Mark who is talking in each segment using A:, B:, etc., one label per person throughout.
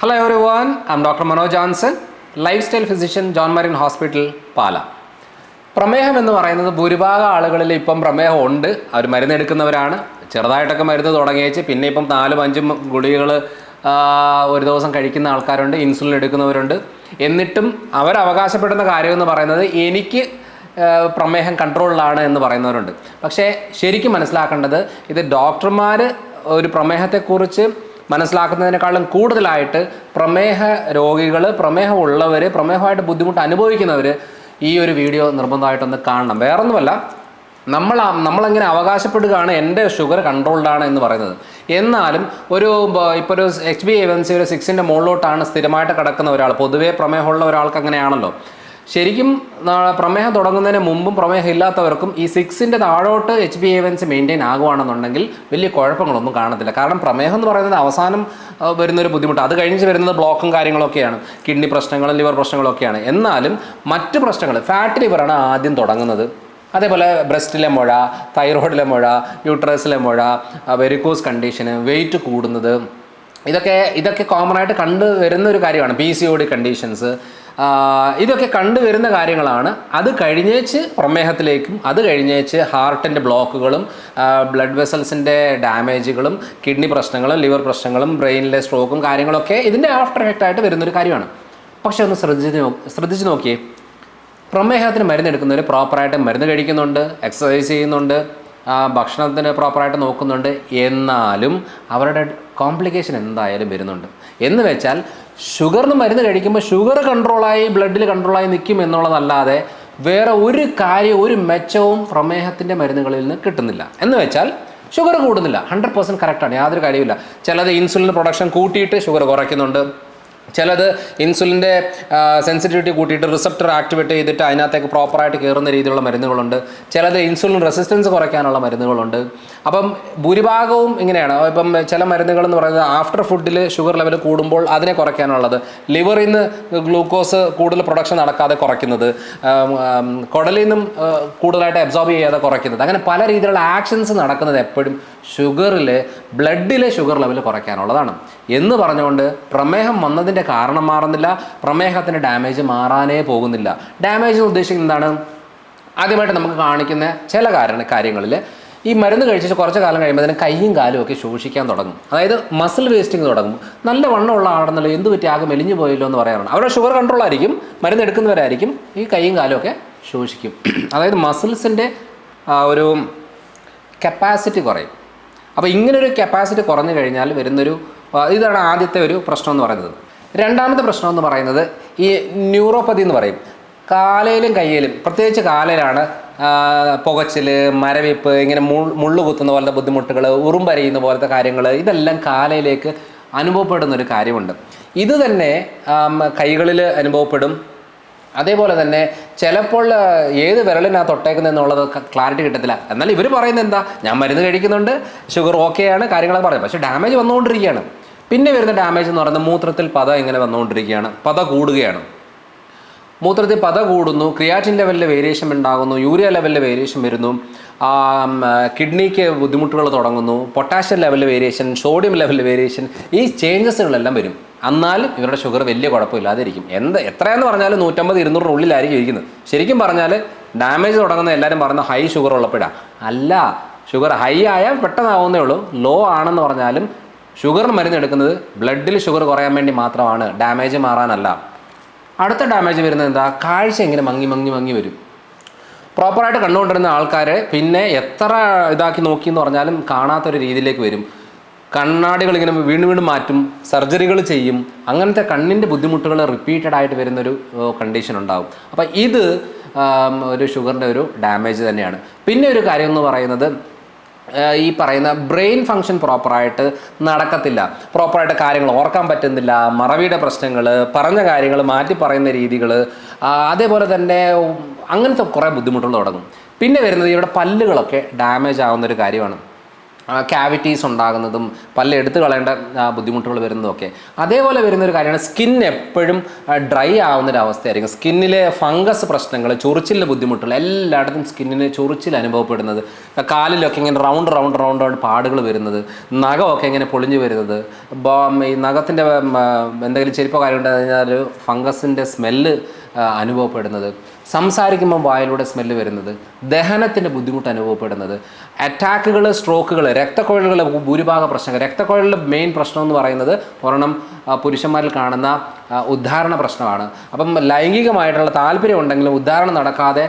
A: Hello every I'm doctor Manoj Johnson lifestyle physician John Marin hospital Pala പ്രമേഹം എന്ന് പറയുന്നത് ഭൂരിഭാഗം ആളുകളിൽ ഇപ്പം പ്രമേഹം ഉണ്ട്. അവർ മരുന്നെടുക്കുന്നവരാണ്. ചെറുതായിട്ടൊക്കെ മരുന്ന് തുടങ്ങിയേച്ച് പിന്നെ ഇപ്പം നാലും അഞ്ചും ഗുളികകൾ ഒരു ദിവസം കഴിക്കുന്ന ആൾക്കാരുണ്ട് ഇൻസുലിൻ എടുക്കുന്നവരുണ്ട്. എന്നിട്ടും അവർ അവകാശപ്പെടുന്ന കാര്യം എന്ന് പറയുന്നത് എനിക്ക് പ്രമേഹം കൺട്രോളിലാണ് എന്ന് പറയുന്നവരുണ്ട്. പക്ഷേ ശരിക്കും മനസ്സിലാക്കേണ്ടത് ഇത് ഡോക്ടർമാർ ഒരു പ്രമേഹത്തെക്കുറിച്ച് മനസ്സിലാക്കുന്നതിനേക്കാളും കൂടുതലായിട്ട് പ്രമേഹ രോഗികൾ പ്രമേഹം ഉള്ളവർ പ്രമേഹമായിട്ട് ബുദ്ധിമുട്ട് അനുഭവിക്കുന്നവർ ഈ ഒരു വീഡിയോ നിർബന്ധമായിട്ടൊന്ന് കാണണം. വേറൊന്നുമല്ല നമ്മൾ നമ്മളെങ്ങനെ അവകാശപ്പെടുകയാണ് എന്റെ ഷുഗർ കൺട്രോൾഡാണ് എന്ന് പറയുന്നത്. എന്നാലും ഒരു ഇപ്പോൾ ഒരു എച്ച് ബി എവൻസി ഒരു സിക്സിന്റെ മുകളിലോട്ടാണ് സ്ഥിരമായിട്ട് കിടക്കുന്ന ഒരാൾ. പൊതുവേ പ്രമേഹമുള്ള ഒരാൾക്ക് അങ്ങനെയാണല്ലോ. ശരിക്കും പ്രമേഹം തുടങ്ങുന്നതിന് മുമ്പും പ്രമേഹം ഇല്ലാത്തവർക്കും ഈ സിക്സിന്റെ താഴോട്ട് എച്ച് ബി എവൻസ് മെയിന്റെയിൻ ആകുവാണെന്നുണ്ടെങ്കിൽ വലിയ കുഴപ്പങ്ങളൊന്നും കാണത്തില്ല. കാരണം പ്രമേഹം എന്ന് പറയുന്നത് അവസാനം വരുന്ന വരുന്നൊരു ബുദ്ധിമുട്ട്. അത് കഴിഞ്ഞ് വരുന്നത് ബ്ലോക്കും കാര്യങ്ങളൊക്കെയാണ്. കിഡ്നി പ്രശ്നങ്ങളും ലിവർ പ്രശ്നങ്ങളൊക്കെയാണ്. എന്നാലും മറ്റ് പ്രശ്നങ്ങൾ ഫാറ്റ് ലിവറാണ് ആദ്യം തുടങ്ങുന്നത്. അതേപോലെ ബ്രസ്റ്റിലെ മുഴ തൈറോയിഡിലെ മുഴ യൂട്രസിലെ മുഴ വെരിക്കോസ് കണ്ടീഷന് വെയിറ്റ് കൂടുന്നത്. ഇതൊക്കെ ഇതൊക്കെ കോമൺ ആയിട്ട് കണ്ടു വരുന്ന ഒരു കാര്യമാണ്. P C O D conditions ഇതൊക്കെ കണ്ടുവരുന്ന കാര്യങ്ങളാണ്. അത് കഴിഞ്ഞേച്ച് പ്രമേഹത്തിലേക്കും അത് കഴിഞ്ഞേച്ച് ഹാർട്ടിന്റെ ബ്ലോക്കുകളും ബ്ലഡ് വെസൽസിന്റെ ഡാമേജുകളും കിഡ്നി പ്രശ്നങ്ങളും ലിവർ പ്രശ്നങ്ങളും ബ്രെയിനിലെ സ്ട്രോക്കും കാര്യങ്ങളൊക്കെ ഇതിന്റെ ആഫ്റ്റർ എഫക്റ്റ് ആയിട്ട് വരുന്നൊരു കാര്യമാണ്. പക്ഷെ ഒന്ന് ശ്രദ്ധിച്ച് ശ്രദ്ധിച്ച് നോക്കിയേ. പ്രമേഹത്തിന് മരുന്ന് എടുക്കുന്നവർ പ്രോപ്പറായിട്ട് മരുന്ന് കഴിക്കുന്നുണ്ട് എക്സസൈസ് ചെയ്യുന്നുണ്ട് ഭക്ഷണത്തിന് പ്രോപ്പറായിട്ട് നോക്കുന്നുണ്ട്. എന്നാലും അവരുടെ കോംപ്ലിക്കേഷൻ എന്തായാലും വരുന്നുണ്ട്. എന്ന് വെച്ചാൽ ഷുഗറിന് മരുന്ന് കഴിക്കുമ്പോൾ ഷുഗർ കൺട്രോളായി ബ്ലഡിൽ കൺട്രോളായി നിൽക്കും എന്നുള്ളതല്ലാതെ വേറെ ഒരു കാര്യം ഒരു മെച്ചവും പ്രമേഹത്തിന്റെ മരുന്നുകളിൽ നിന്ന് കിട്ടുന്നില്ല. എന്ന് വെച്ചാൽ ഷുഗർ കൂടുന്നില്ല. ഹൺഡ്രഡ് പെർസെന്റ് കറക്റ്റാണ് യാതൊരു കാര്യമില്ല ചിലത് ഇൻസുലിൻ പ്രൊഡക്ഷൻ കൂട്ടിയിട്ട് ഷുഗർ കുറയ്ക്കുന്നുണ്ട്. ചിലത് ഇൻസുലിന്റെ സെൻസിറ്റിവിറ്റി കൂട്ടിയിട്ട് റിസപ്റ്റർ ആക്ടിവേറ്റ് ചെയ്തിട്ട് അതിനകത്തേക്ക് പ്രോപ്പറായിട്ട് കയറുന്ന രീതിയിലുള്ള മരുന്നുകളുണ്ട്. ചിലത് ഇൻസുലിൻ റെസിസ്റ്റൻസ് കുറയ്ക്കാനുള്ള മരുന്നുകളുണ്ട്. അപ്പം ഭൂരിഭാഗവും ഇങ്ങനെയാണ്. ഇപ്പം ചില മരുന്നുകൾ എന്ന് പറയുന്നത് ആഫ്റ്റർ ഫുഡിൽ ഷുഗർ ലെവൽ കൂടുമ്പോൾ അതിനെ കുറയ്ക്കാനുള്ളത്. ലിവറിൽ നിന്ന് ഗ്ലൂക്കോസ് കൂടുതൽ പ്രൊഡക്ഷൻ നടക്കാതെ കുറയ്ക്കുന്നത്. കുടലിൽ നിന്നും കൂടുതലായിട്ട് അബ്സോർബ് ചെയ്യാതെ കുറയ്ക്കുന്നത്. അങ്ങനെ പല രീതിയിലുള്ള ആക്ഷൻസ് നടക്കുന്നത് എപ്പോഴും. ഷുഗറിൽ ബ്ലഡിലെ ഷുഗർ ലെവൽ കുറയ്ക്കാനുള്ളതാണ്. എന്ന് പറഞ്ഞുകൊണ്ട് പ്രമേഹം വന്നതിന്റെ കാരണം മാറുന്നില്ല പ്രമേഹത്തിന്റെ ഡാമേജ് മാറാനേ പോകുന്നില്ല. ഡാമേജ് എന്ന് ഉദ്ദേശിക്കുന്നത് എന്താണ്? ആദ്യമായിട്ട് നമുക്ക് കാണിക്കുന്ന ചില കാരണ കാര്യങ്ങളിൽ ഈ മരുന്ന് കഴിച്ചിട്ട് കുറച്ച് കാലം കഴിയുമ്പോൾ അതിന് കൈയും കാലും ഒക്കെ ശോഷിക്കാൻ തുടങ്ങും. അതായത് മസിൽ വേസ്റ്റിംഗ് തുടങ്ങും. നല്ല വണ്ണമുള്ള ആണെന്നല്ലോ എന്ത് പറ്റി? ആകെ മെലിഞ്ഞു പോയല്ലോ എന്ന് പറയാറുണ്ട്. അവരുടെ ഷുഗർ കൺട്രോൾ ആയിരിക്കും മരുന്ന് എടുക്കുന്നവരായിരിക്കും ഈ കൈയും കാലും ഒക്കെ ശോഷിക്കും. അതായത് മസിൽസിന്റെ ഒരു കപ്പാസിറ്റി കുറയും. അപ്പോൾ ഇങ്ങനൊരു കപ്പാസിറ്റി കുറഞ്ഞു കഴിഞ്ഞാൽ വരുന്നൊരു ഇതാണ് ആദ്യത്തെ ഒരു പ്രശ്നം എന്ന് പറയുന്നത്. രണ്ടാമത്തെ പ്രശ്നം എന്ന് പറയുന്നത് ഈ ന്യൂറോപ്പതി എന്ന് പറയും. കാലയിലും കയ്യിലും പ്രത്യേകിച്ച് കാലയിലാണ് പുകച്ചിൽ മരവിപ്പ് ഇങ്ങനെ മുള്ളു കുത്തുന്ന പോലത്തെ ബുദ്ധിമുട്ടുകൾ ഉറുമ്പരിയുന്ന പോലത്തെ കാര്യങ്ങൾ ഇതെല്ലാം കാലയിലേക്ക് അനുഭവപ്പെടുന്ന ഒരു കാര്യമുണ്ട്. ഇത് തന്നെ കൈകളിൽ അനുഭവപ്പെടും അതേപോലെ തന്നെ ചിലപ്പോൾ ഏത് വിരലിനാ തൊട്ടേക്കുന്നത് എന്നുള്ളത് ക്ലാരിറ്റി കിട്ടത്തില്ല. എന്നാൽ ഇവർ പറയുന്നത് എന്താ? ഞാൻ മരുന്ന് കഴിക്കുന്നുണ്ട് ഷുഗർ ഓക്കെയാണ് കാര്യങ്ങളൊക്കെ പറയുന്നത് പക്ഷേ ഡാമേജ് വന്നുകൊണ്ടിരിക്കുകയാണ്. പിന്നെ വരുന്ന ഡാമേജ് എന്ന് പറയുന്നത് മൂത്രത്തിൽ പത ഇങ്ങനെ വന്നുകൊണ്ടിരിക്കുകയാണ് പത കൂടുകയാണ്. മൂത്രത്തിൽ പത കൂടുന്നു ക്രിയാറ്റിൻ ലെവലിലെ വേരിയേഷൻ ഉണ്ടാകുന്നു യൂറിയ ലെവലിലെ വേരിയേഷൻ വരുന്നു കിഡ്നിക്ക് ബുദ്ധിമുട്ടുകൾ തുടങ്ങുന്നു പൊട്ടാഷ്യം ലെവലിലെ വേരിയേഷൻ സോഡിയം ലെവലിലെ വേരിയേഷൻ ഈ ചേഞ്ചസുകളെല്ലാം വരും. എന്നാലും ഇവരുടെ ഷുഗർ വലിയ കുഴപ്പമില്ലാതിരിക്കും. എന്ത് എത്രയെന്ന് പറഞ്ഞാലും നൂറ്റമ്പത് ഇരുന്നൂറിന് ഉള്ളിലായിരിക്കും ഇരിക്കുന്നത്. ശരിക്കും പറഞ്ഞാൽ ഡാമേജ് തുടങ്ങുന്ന എല്ലാവരും പറയുന്ന ഹൈ ഷുഗർ ഉള്ളപ്പോഴാണ് അല്ല ഷുഗർ ഹൈ ആയാൽ പെട്ടെന്നാവുന്നേ ഉള്ളൂ. ലോ ആണെന്ന് പറഞ്ഞാലും ഷുഗർ മരുന്ന് എടുക്കുന്നത് ബ്ലഡിൽ ഷുഗർ കുറയാൻ വേണ്ടി മാത്രമാണ്. ഡാമേജ് മാറാനല്ല. അടുത്ത ഡാമേജ് വരുന്നത് എന്താ? കാഴ്ച ഇങ്ങനെ മങ്ങി മങ്ങി മങ്ങി വരും. പ്രോപ്പറായിട്ട് കണ്ടുകൊണ്ടിരുന്ന ആൾക്കാരെ പിന്നെ എത്ര ഇതാക്കി നോക്കി എന്ന് പറഞ്ഞാലും കാണാത്തൊരു രീതിയിലേക്ക് വരും. കണ്ണാടികൾ ഇങ്ങനെ വീണ്ടും വീണ്ടും മാറ്റും സർജറികൾ ചെയ്യും അങ്ങനത്തെ കണ്ണിന്റെ ബുദ്ധിമുട്ടുകൾ റിപ്പീറ്റഡ് ആയിട്ട് വരുന്നൊരു കണ്ടീഷൻ ഉണ്ടാവും. അപ്പം ഇത് ഒരു ഷുഗറിന്റെ ഒരു ഡാമേജ് തന്നെയാണ്. പിന്നെ ഒരു കാര്യം എന്ന് പറയുന്നത് ഈ പറയുന്ന ബ്രെയിൻ ഫങ്ഷൻ പ്രോപ്പറായിട്ട് നടക്കത്തില്ല. പ്രോപ്പറായിട്ട് കാര്യങ്ങൾ ഓർക്കാൻ പറ്റുന്നില്ല. മറവിയുടെ പ്രശ്നങ്ങൾ പറഞ്ഞ കാര്യങ്ങൾ മാറ്റി പറയുന്ന രീതികൾ അതേപോലെ തന്നെ അങ്ങനത്തെ കുറേ ബുദ്ധിമുട്ടുകൾ തുടങ്ങും. പിന്നെ വരുന്നത് ഇവിടെ പല്ലുകളൊക്കെ ഡാമേജ് ആവുന്ന ഒരു കാര്യമാണ്. ക്യാവിറ്റീസ് ഉണ്ടാകുന്നതും പല്ല് എടുത്തു കളയേണ്ട ബുദ്ധിമുട്ടുകൾ വരുന്നതൊക്കെ. അതേപോലെ വരുന്ന ഒരു കാര്യമാണ് സ്കിൻ എപ്പോഴും ഡ്രൈ ആവുന്ന ഒരു അവസ്ഥയായിരിക്കും സ്കിന്നിലെ ഫംഗസ് പ്രശ്നങ്ങൾ ചൊറിച്ചിലിന്റെ ബുദ്ധിമുട്ടുകൾ എല്ലായിടത്തും സ്കിന്നിന് ചൊറിച്ചിൽ അനുഭവപ്പെടുന്നത്. കാലിലൊക്കെ ഇങ്ങനെ റൗണ്ട് റൗണ്ട് റൗണ്ട് റൗണ്ട് പാടുകൾ വരുന്നത്. നഖമൊക്കെ ഇങ്ങനെ പൊളിഞ്ഞു വരുന്നത്. ഈ നഖത്തിന്റെ എന്തെങ്കിലും ചെരുപ്പോ കാര്യം ഉണ്ടായി കഴിഞ്ഞാൽ ഫംഗസിന്റെ സ്മെല്ല് അനുഭവപ്പെടുന്നത്. സംസാരിക്കുമ്പോൾ വായിലൂടെ സ്മെല്ല് വരുന്നത്. ദഹനത്തിന്റെ ബുദ്ധിമുട്ട് അനുഭവപ്പെടുന്നത്. അറ്റാക്കുകൾ സ്ട്രോക്കുകൾ രക്തക്കുഴലുകളെ ഭൂരിഭാഗ പ്രശ്നങ്ങൾ. രക്തക്കൊഴലിന്റെ മെയിൻ പ്രശ്നം എന്ന് പറയുന്നത് ഒരെണ്ണം പുരുഷന്മാരിൽ കാണുന്ന ഉദ്ധാരണ പ്രശ്നമാണ്. അപ്പം ലൈംഗികമായിട്ടുള്ള താല്പര്യം ഉണ്ടെങ്കിലും ഉദ്ധാരണം നടക്കാതെ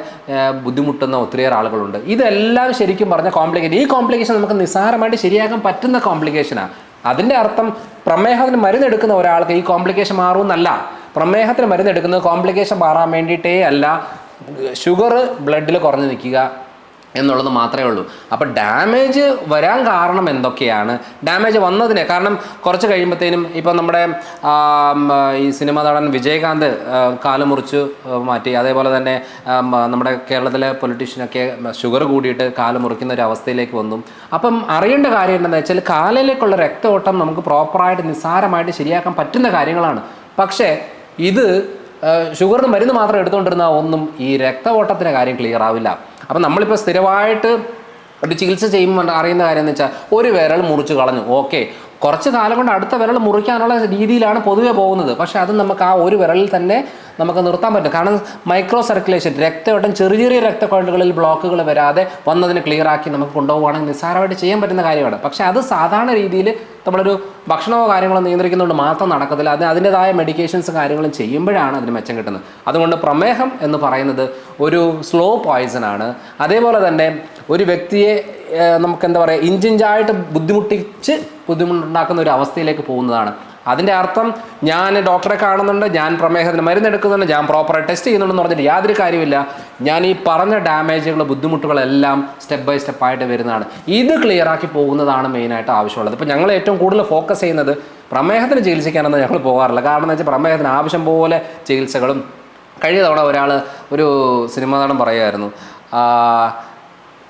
A: ബുദ്ധിമുട്ടുന്ന ഒത്തിരിയേറെ ആളുകളുണ്ട്. ഇതെല്ലാം ശരിക്കും പറഞ്ഞ കോംപ്ലിക്കേഷൻ ഈ കോംപ്ലിക്കേഷൻ നമുക്ക് നിസ്സാരമായിട്ട് ശരിയാക്കാൻ പറ്റുന്ന കോംപ്ലിക്കേഷനാണ് അതിന്റെ അർത്ഥം പ്രമേഹത്തിന് മരുന്നെടുക്കുന്ന ഒരാൾക്ക് ഈ കോംപ്ലിക്കേഷൻ മാറുമെന്നല്ല പ്രമേഹത്തിന് മരുന്ന് എടുക്കുന്നത് കോംപ്ലിക്കേഷൻ മാറാൻ വേണ്ടിയിട്ടേ അല്ല. ഷുഗർ ബ്ലഡിൽ കുറഞ്ഞു നിൽക്കുക എന്നുള്ളത് മാത്രമേ ഉള്ളൂ. അപ്പോൾ ഡാമേജ് വരാൻ കാരണം എന്തൊക്കെയാണ്? ഡാമേജ് വന്നതിന് കാരണം കുറച്ച് കഴിയുമ്പോഴത്തേനും ഇപ്പം നമ്മുടെ ഈ സിനിമ നടൻ വിജയകാന്ത് കാൽ മുറിച്ച് മാറ്റി. അതേപോലെ തന്നെ നമ്മുടെ കേരളത്തിലെ പൊളിറ്റീഷ്യനൊക്കെ ഷുഗർ കൂടിയിട്ട് കാൽ മുറിക്കുന്ന ഒരു അവസ്ഥയിലേക്ക് വന്നു. അപ്പം അറിയേണ്ട കാര്യം എന്താണെന്ന് വെച്ചാൽ കാലിലേക്കുള്ള രക്തഓട്ടം നമുക്ക് പ്രോപ്പറായിട്ട് നിസ്സാരമായിട്ട് ശരിയാക്കാൻ പറ്റുന്ന കാര്യങ്ങളാണ്. പക്ഷേ ഇത് ഷുഗറിന് മരുന്ന് മാത്രം എടുത്തുകൊണ്ടിരുന്ന ഒന്നും ഈ രക്തഓട്ടത്തിന്റെ കാര്യം ക്ലിയർ ആവില്ല. അപ്പം നമ്മളിപ്പോൾ സ്ഥിരമായിട്ട് ഒരു ചികിത്സ ചെയ്യുമ്പോൾ അറിയുന്ന കാര്യം എന്ന് വെച്ചാൽ ഒരു വിരൽ മുറിച്ച് കളഞ്ഞു. ഓക്കെ കുറച്ച് കാലം കൊണ്ട് അടുത്ത വിരൽ മുറിക്കാനുള്ള രീതിയിലാണ് പൊതുവെ പോകുന്നത്. പക്ഷേ അത് നമുക്ക് ആ ഒരു വിരലിൽ തന്നെ നമുക്ക് നിർത്താൻ പറ്റും. കാരണം മൈക്രോ സർക്കുലേഷൻ രക്തയോട്ടം ചെറിയ ചെറിയ രക്തക്കുഴലുകളിൽ ബ്ലോക്കുകൾ വരാതെ വന്നതിന് ക്ലിയർ ആക്കി നമുക്ക് കൊണ്ടുപോകുകയാണെങ്കിൽ നിസ്സാരമായിട്ട് ചെയ്യാൻ പറ്റുന്ന കാര്യമാണ്. പക്ഷേ അത് സാധാരണ രീതിയിൽ നമ്മളൊരു ഭക്ഷണമോ കാര്യങ്ങളോ നിയന്ത്രിക്കുന്നതുകൊണ്ട് മാത്രം നടക്കത്തില്ല. അത് അതിന്റെതായ മെഡിക്കേഷൻസ് കാര്യങ്ങളും ചെയ്യുമ്പോഴാണ് അതിന് മെച്ചം കിട്ടുന്നത്. അതുകൊണ്ട് പ്രമേഹം എന്ന് പറയുന്നത് ഒരു സ്ലോ പോയിസൺ ആണ്. അതേപോലെ തന്നെ ഒരു വ്യക്തിയെ നമുക്ക് എന്താ പറയുക ഇഞ്ചിഞ്ചായിട്ട് ബുദ്ധിമുട്ടിച്ച് ബുദ്ധിമുട്ടുണ്ടാക്കുന്ന ഒരു അവസ്ഥയിലേക്ക് പോകുന്നതാണ്. അതിന്റെ അർത്ഥം ഞാൻ ഡോക്ടറെ കാണുന്നുണ്ട് ഞാൻ പ്രമേഹത്തിന് മരുന്നെടുക്കുന്നുണ്ട് ഞാൻ പ്രോപ്പറായി ടെസ്റ്റ് ചെയ്യുന്നുണ്ടെന്ന് പറഞ്ഞിട്ട് യാതൊരു കാര്യമില്ല ഞാൻ ഈ പറഞ്ഞ ഡാമേജുകൾ ബുദ്ധിമുട്ടുകളെല്ലാം സ്റ്റെപ്പ് ബൈ സ്റ്റെപ്പ് ആയിട്ട് വരുന്നതാണ്. ഇത് ക്ലിയർ ആക്കി പോകുന്നതാണ് മെയിനായിട്ട് ആവശ്യമുള്ളത്. ഇപ്പോൾ ഞങ്ങൾ ഏറ്റവും കൂടുതൽ ഫോക്കസ് ചെയ്യുന്നത് പ്രമേഹത്തിന് ചികിത്സിക്കാനൊന്നും ഞങ്ങൾ പോകാറില്ല കാരണം എന്ന് വെച്ചാൽ പ്രമേഹത്തിന് ആവശ്യം പോലെ ചികിത്സകളും കഴിഞ്ഞ തവണ ഒരാൾ ഒരു സിനിമ നടൻ പറയുമായിരുന്നു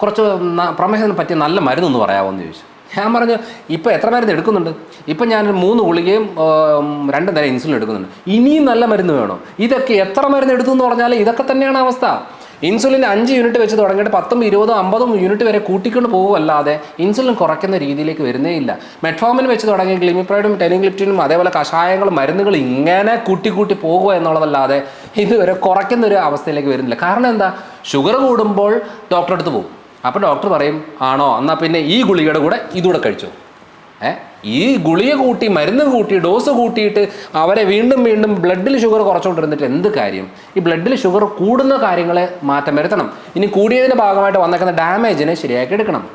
A: കുറച്ച് പ്രമേഹത്തിന് പറ്റിയ നല്ല മരുന്നൊന്ന് പറയാമോ എന്ന് ചോദിച്ചു. ഞാൻ പറഞ്ഞു ഇപ്പം എത്ര മരുന്ന് എടുക്കുന്നുണ്ട്? ഇപ്പം ഞാൻ മൂന്ന് ഗുളികയും രണ്ട് നേരം ഇൻസുലിൻ എടുക്കുന്നുണ്ട്. ഇനിയും നല്ല മരുന്ന് വേണോ. ഇതൊക്കെ എത്ര മരുന്ന് എടുത്തു എന്ന് പറഞ്ഞാൽ ഇതൊക്കെ തന്നെയാണ് അവസ്ഥ. ഇൻസുലിൻ അഞ്ച് യൂണിറ്റ് വെച്ച് തുടങ്ങിയിട്ട് പത്തും ഇരുപതും അമ്പതും യൂണിറ്റ് വരെ കൂട്ടിക്കൊണ്ട് പോകുമല്ലാതെ ഇൻസുലിൻ കുറയ്ക്കുന്ന രീതിയിലേക്ക് വരുന്നേ ഇല്ല. മെട്രോമിൻ വെച്ച് തുടങ്ങി ഗ്ലിമിപ്രൈഡും ടെനിഗ്ലിപ്റ്റിനും അതേപോലെ കഷായങ്ങളും മരുന്നുകൾ ഇങ്ങനെ കൂട്ടി കൂട്ടി പോകുക എന്നുള്ളതല്ലാതെ ഇതുവരെ കുറയ്ക്കുന്ന ഒരു അവസ്ഥയിലേക്ക് വരുന്നില്ല. കാരണം എന്താ? ഷുഗർ കൂടുമ്പോൾ ഡോക്ടറെ അടുത്ത് പോകും. അപ്പോൾ ഡോക്ടർ പറയും ആണോ? എന്നാൽ പിന്നെ ഈ ഗുളികയുടെ കൂടെ ഇതുകൂടെ കഴിച്ചോ. ഏ? ഈ ഗുളിക കൂട്ടി മരുന്ന് കൂട്ടി ഡോസ് കൂട്ടിയിട്ട് അവരെ വീണ്ടും വീണ്ടും ബ്ലഡിൽ ഷുഗർ കുറച്ചുകൊണ്ടിരുന്നിട്ട് എന്ത് കാര്യം? ഈ ബ്ലഡിൽ ഷുഗർ കൂടുന്ന കാര്യങ്ങളെ മാറ്റം വരുത്തണം. ഇനി കൂടിയതിന്റെ ഭാഗമായിട്ട് വന്നേക്കുന്ന ഡാമേജിനെ ശരിയാക്കി എടുക്കണം.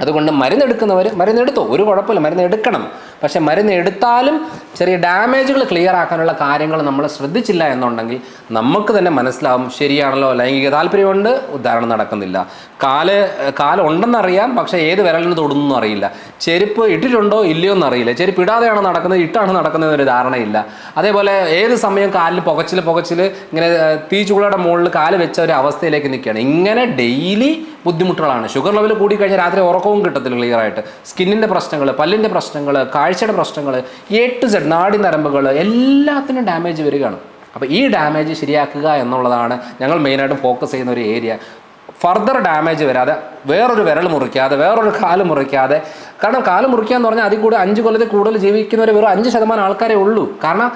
A: അതുകൊണ്ട് മരുന്നെടുക്കുന്നവർ മരുന്നെടുത്തോ. ഒരു കുഴപ്പമില്ല മരുന്ന് എടുക്കണം പക്ഷേ മരുന്ന് എടുത്താലും ചെറിയ ഡാമേജുകൾ ക്ലിയർ ആക്കാനുള്ള കാര്യങ്ങൾ നമ്മൾ ശ്രദ്ധിച്ചില്ല എന്നുണ്ടെങ്കിൽ നമുക്ക് തന്നെ മനസ്സിലാവും ശരിയാണല്ലോ ലൈംഗിക താല്പര്യമുണ്ട് ഉദാഹരണം നടക്കുന്നില്ല. കാൽ കാലുണ്ടെന്നറിയാം പക്ഷേ ഏത് വിരലിന് തൊടുന്നു അറിയില്ല. ചെരുപ്പ് ഇട്ടിട്ടുണ്ടോ ഇല്ലയോ എന്നറിയില്ല ചെരുപ്പ് ഇടാതെയാണ് നടക്കുന്നത് ഇട്ടാണ് നടക്കുന്നത് എന്നൊരു ധാരണയില്ല. അതേപോലെ ഏത് സമയം കാലിൽ പുകച്ചിൽ പുകച്ചിൽ ഇങ്ങനെ തീ ചൂളയുടെ മുകളിൽ കാൽ വെച്ച ഒരു അവസ്ഥയിലേക്ക് നിൽക്കുകയാണ്. ഇങ്ങനെ ഡെയിലി ബുദ്ധിമുട്ടുകളാണ്. ഷുഗർ ലെവൽ കൂടി കഴിഞ്ഞാൽ രാത്രി ഉറക്കവും കിട്ടത്തില്ല ക്ലിയർ ആയിട്ട്. സ്കിന്നിന്റെ പ്രശ്നങ്ങൾ പല്ലിന്റെ പ്രശ്നങ്ങൾ കാഴ്ചയുടെ പ്രശ്നങ്ങൾ എ ടു സെഡ് നാടി നരമ്പുകൾ എല്ലാത്തിനും ഡാമേജ് വരികയാണ്. അപ്പോൾ ഈ ഡാമേജ് ശരിയാക്കുക എന്നുള്ളതാണ് ഞങ്ങൾ മെയിനായിട്ട് ഫോക്കസ് ചെയ്യുന്ന ഒരു ഏരിയ ഫർദർ ഡാമേജ് വരാതെ വേറൊരു വിരൽ മുറിക്കാതെ വേറൊരു കാൽ മുറിക്കാതെ. കാരണം കാൽ മുറിക്കുക എന്ന് പറഞ്ഞാൽ അതിൽ കൂടെ അഞ്ച് കൊല്ലത്തിൽ കൂടുതൽ ജീവിക്കുന്നവർ വെറും അഞ്ച് ശതമാനം ആൾക്കാരേ ഉള്ളൂ. കാരണം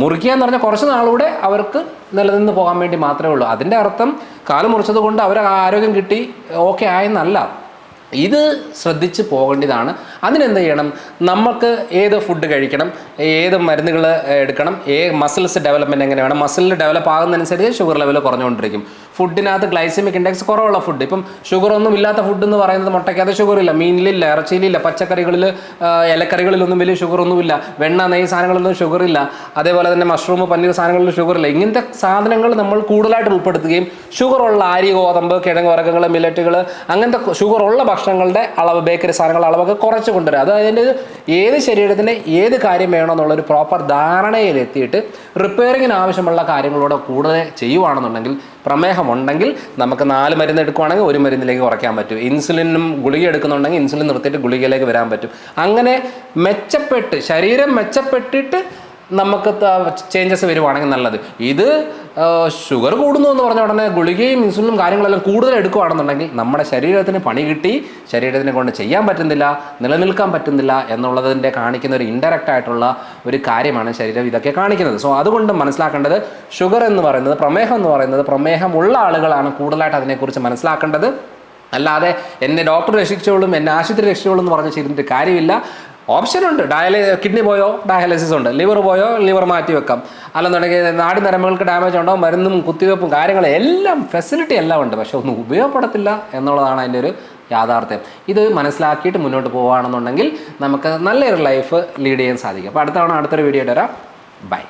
A: മുറിക്കുക എന്ന് പറഞ്ഞാൽ കുറച്ച് നാളൂടെ അവർക്ക് നിലനിന്ന് പോകാൻ വേണ്ടി മാത്രമേ ഉള്ളൂ. അതിന്റെ അർത്ഥം കാൽ മുറിച്ചത് കൊണ്ട് അവർ ആരോഗ്യം കിട്ടി ഓക്കെ ആയെന്നല്ല. ഇത് ശ്രദ്ധിച്ച് പോകേണ്ടതാണ്. അതിനെന്ത് ചെയ്യണം? നമുക്ക് ഏത് ഫുഡ് കഴിക്കണം? ഏത് മരുന്നുകൾ എടുക്കണം? ഏ മസിൽസ് ഡെവലപ്മെന്റ് എങ്ങനെ വേണം? മസിലിൽ ഡെവലപ്പ് ആകുന്നതനുസരിച്ച് ഷുഗർ ലെവൽ കുറഞ്ഞുകൊണ്ടിരിക്കും. ഫുഡിനകത്ത് ഗ്ലൈസമിക് ഇൻഡെക്സ് കുറവുള്ള ഫുഡ് ഇപ്പം ഷുഗർ ഒന്നും ഇല്ലാത്ത ഫുഡ് എന്ന് പറയുന്നത് മുട്ടയ്ക്കകത്ത് ഷുഗർ ഇല്ല. മീനിലില്ല ഇറച്ചിയിലില്ല പച്ചക്കറികളിൽ ഇലക്കറികളിലൊന്നും വലിയ ഷുഗർ ഒന്നുമില്ല. വെണ്ണ സാധനങ്ങളൊന്നും ഷുഗർ ഇല്ല. അതേപോലെ തന്നെ മഷ്റൂം പനീർ സാധനങ്ങളിൽ ഷുഗർ ഇല്ല. ഇങ്ങനത്തെ സാധനങ്ങൾ നമ്മൾ കൂടുതലായിട്ട് ഉൾപ്പെടുത്തുകയും ഷുഗർ ഉള്ള അരി ഗോതമ്പ് കിഴങ്ങ് വർഗങ്ങൾ മില്ലറ്റുകൾ അങ്ങനത്തെ ഷുഗർ ഉള്ള ഭക്ഷണങ്ങളുടെ അളവ് ബേക്കറി സാധനങ്ങളുടെ അളവൊക്കെ കുറച്ച് കൊണ്ടുവരിക അത് അതിന്റെ ഏത് ശരീരത്തിന് ഏത് കാര്യം വേണമെന്നുള്ളൊരു പ്രോപ്പർ ധാരണയിലെത്തിയിട്ട് റിപ്പയറിങ്ങിന് ആവശ്യമുള്ള കാര്യങ്ങളൂടെ കൂടുതൽ ചെയ്യുവാണെന്നുണ്ടെങ്കിൽ പ്രമേഹമുണ്ടെങ്കിൽ നമുക്ക് നാല് മരുന്ന് എടുക്കുവാണെങ്കിൽ ഒരു മരുന്നിലേക്ക് കുറയ്ക്കാൻ പറ്റും. ഇൻസുലിനും ഗുളിക എടുക്കുന്നുണ്ടെങ്കിൽ ഇൻസുലിൻ നിർത്തിയിട്ട് ഗുളികയിലേക്ക് വരാൻ പറ്റും. അങ്ങനെ മെച്ചപ്പെട്ട് ശരീരം മെച്ചപ്പെട്ടിട്ട് നമുക്ക് ചേഞ്ചസ് വരുവാണെങ്കിൽ നല്ലത്. ഇത് ഷുഗർ കൂടുന്നു എന്ന് പറഞ്ഞ ഉടനെ ഗുളികയും ഇൻസുലിനും കാര്യങ്ങളെല്ലാം കൂടുതൽ എടുക്കുകയാണെന്നുണ്ടെങ്കിൽ നമ്മുടെ ശരീരത്തിന് പണി കിട്ടി ശരീരത്തിനെ കൊണ്ട് ചെയ്യാൻ പറ്റുന്നില്ല നിലനിൽക്കാൻ പറ്റുന്നില്ല എന്നുള്ളതിന്റെ കാണിക്കുന്ന ഒരു ഇൻഡയറക്റ്റ് ആയിട്ടുള്ള ഒരു കാര്യമാണ് ശരീരം ഇതൊക്കെ കാണിക്കുന്നത്. സോ അതുകൊണ്ട് മനസ്സിലാക്കേണ്ടത് ഷുഗർ എന്ന് പറയുന്നത് പ്രമേഹം എന്ന് പറയുന്നത് പ്രമേഹമുള്ള ആളുകളാണ് കൂടുതലായിട്ട് അതിനെക്കുറിച്ച് മനസ്സിലാക്കേണ്ടത്. അല്ലാതെ എന്നെ ഡോക്ടർ രക്ഷിച്ചോളും എന്നെ ആശുപത്രി രക്ഷിച്ചോളും എന്ന് പറഞ്ഞ് ചെയ്തിട്ട് കാര്യമില്ല. ഓപ്ഷനുണ്ട് ഡയലി കിഡ്നി പോയോ? ഡയാലിസിസ് ഉണ്ട്. ലിവർ പോയോ? ലിവർ മാറ്റി വെക്കാം. അല്ലെന്നുണ്ടെങ്കിൽ നാടി നരമ്പുകൾക്ക് ഡാമേജ് ഉണ്ടോ? മരുന്നും കുത്തിവെപ്പും കാര്യങ്ങളും എല്ലാം ഫെസിലിറ്റി എല്ലാം ഉണ്ട്. പക്ഷെ ഒന്നും ഉപയോഗപ്പെടത്തില്ല എന്നുള്ളതാണ് അതിന്റെ ഒരു യാഥാർത്ഥ്യം. ഇത് മനസ്സിലാക്കിയിട്ട് മുന്നോട്ട് പോവുകയാണെന്നുണ്ടെങ്കിൽ നമുക്ക് നല്ലൊരു ലൈഫ് ലീഡ് ചെയ്യാൻ സാധിക്കും. അപ്പോൾ അടുത്ത തവണ അടുത്തൊരു വീഡിയോ വരാം. ബൈ